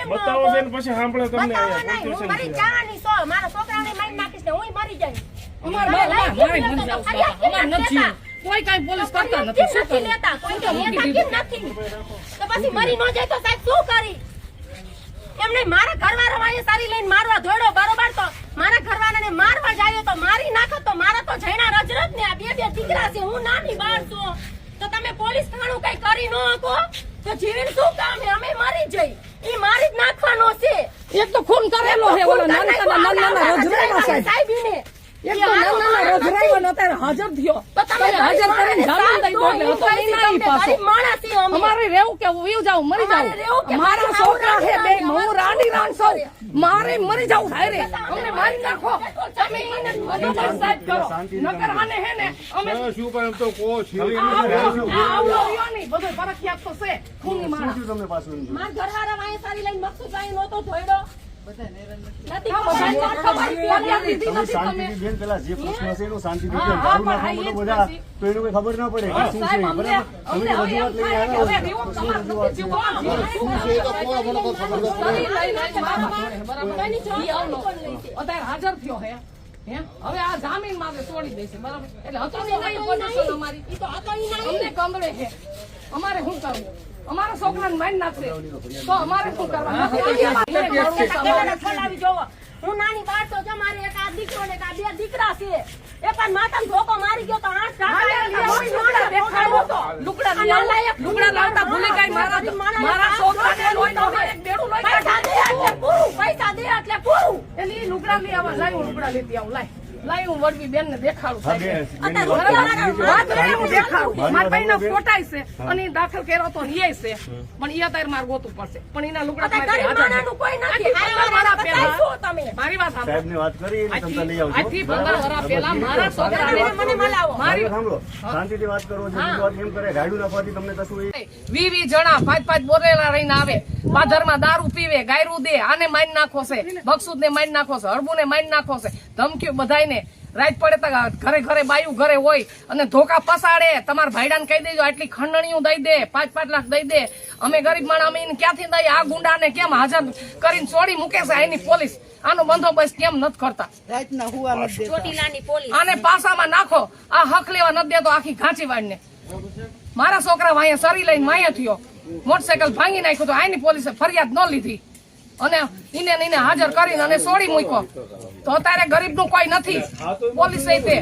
કેમ બતાવો? બેન પછી સાંભળે તમને બતાવો નહીં, હું મરી જવાની છો. મારા છોકરાને મારી નાખીશ ને હું મરી જઈશ. અમારે તમે અમારે લાઈફ અમારે જીવતો મરી તો જાવ ફરિયાદ કેમ અમારે નથી નથી કોઈ કાંઈ પોલીસ કરતા નથી શું નથી લેતા? કોઈ કે મૂકી લેતા દીધું. કેમ નથી? તો પછી મરી ન જાય તો સાહેબ શું કરી એમ મારા ઘરવાળો સારી લઈને મારવા દોડ્યો બરોબર તો મારા ઘરવાળાને મારવા જાય તો મારી નાખો તો મારા તો જૈના રજરત ને આ બે બે દીકરા છે હું નાની બાળ છું તો તમે પોલીસ થાણું કઈ કરી ન શકો તો જીવન શું કામ અમે મરી જઈ ઈ મારી જ નાખવાનો છે. એક તો ખૂન કરેલો છે ઓલો નાના નાના નાના સાહેબ. સાહેબ મરી અમારે રહેવું કે જાવ મારા મારી છોકરા છે બે અમારે હું રાણી રાણ છું. મારે મરી જાવું થાય રે. અમને મારી નાખો. તમે એને સાહેબ કરો. નકર આને હે ને અમે શું પણ તો કહો છીએ. આવડો આ આવડો રહ્યો નહીં બધો ફરકિયાત તો છે ખૂનની શું માણસ. પાછું? એમ? ઘરવાળા સારી લઈને મકસૂદ વાંહે નહોતો ધોયડો. ખબર, ના પડે શું છે હાજર થયો હે હે? હવે આ જામીન માંગે તોડી દેશે બરાબર એટલે હતું. અમારી કંગળે છે અમારે શું કરવું? અમારા છોકરાને મારી નાખશે. તો અમારે શું કરવાનું. હું નાની બાર તો જો મારે એક આ દીકરો ને આ બે દીકરા છે. એ પણ માતા ધોકો મારી ગયો તો આઠ લાવતા ભૂલી ગઈ મારા મારા એક બેડું લોહી પૈસા દે એટલે પૂરું પૈસા દે એટલે પૂરું. એટલે ઈ લઈ આવા લાય હું લુગડા લેતી આવું લાય લાય હું વડવી બેન ને દેખાડું. મારી ભાઈના ફોટાય છે અને દાખલ કર્યો તો ઈ છે. પણ એ અત્યારે મારે ગોતું પડશે. પણ એના લુગડા મારે વાત લઈ આજથી પંદર વર્ષ મારા મને મારી શાંતિથી વાત કરો એમ કરે ગાડું નાખવાથી તમને કશું વી વી જણા પાંચ પાંચ બોરેલા રહીને આવે. પાધરમાં દારૂ પીવે ગાયરું દે આને મારી નાખો છે. બક્ષુદ ને મારી નાખો છે હળબુ ને મારી નાખો છે. ધમકીઓ બધાયને રાત પડે તો ઘરે ઘરે બાયું ઘરે હોય અને ધોકા પસાડે. તમારા ભાઈડાને કહી દેજો આટલી ખંડણીઓ દઈ દે પાંચ પાંચ લાખ દઈ દે. અમે ગરીબ માણા અમે એને ક્યાંથી દઈએ? આ ગુંડાને કેમ હાજર કરીને છોડી મૂકે છે? એની પોલીસ. આનો બંદોબસ્ત કેમ નથી કરતા? આને પાસામાં નાખો. આ હક લેવા નથી દેતો આખી ઘાંચી વાળને મારા છોકરા વાંહે સરી લઈને માયા થયો. મોટરસાયકલ ભાંગી નાખ્યું તો આની પોલીસે ફરિયાદ ન લીધી. અને ઈને એને હાજર કરીને અને છોડી મૂક્યો. તો અત્યારે ગરીબનું કોઈ નથી. પોલીસે તે